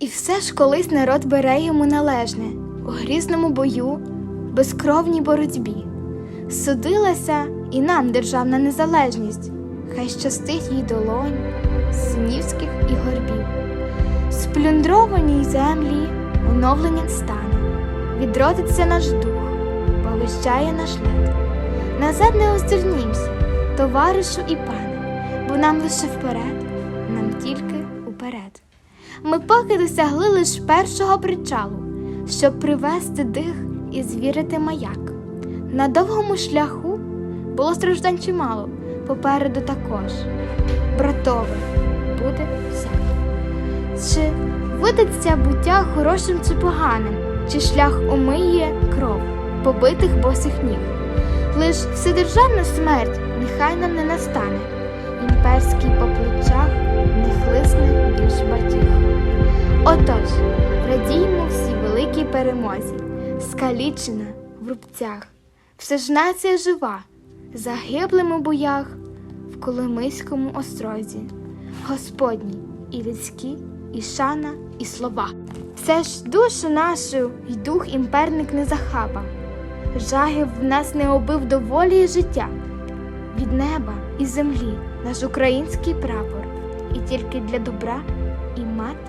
І все ж колись народ бере йому належне у грізному бою, безкровній боротьбі. Судилася і нам державна незалежність, хай щастить їй долонь, синівських і горбів. Сплюндрованій землі оновлення стане, відродиться наш дух, повищає наш лід. Назад не озирнімся, товаришу і пане, бо нам лише вперед, нам тільки уперед. Ми поки досягли лиш першого причалу, щоб привести дих і звірити маяк. На довгому шляху було страждань чимало, попереду також. Братове, буде все. Чи видаться буття хорошим чи поганим, чи шлях омиє кров, побитих босих ніг. Лиш вседержавна смерть нехай нам не настане, Отож, радіймо всі великій перемозі, скалічена в рубцях, все ж нація жива, загиблим у боях в Коломийському острозі, Господній і людські, і шана, і слова. Все ж душу нашу й дух імперник не захапав, жагів в нас не обив до волі і життя. Від неба і землі наш український прапор, і тільки для добра і мати.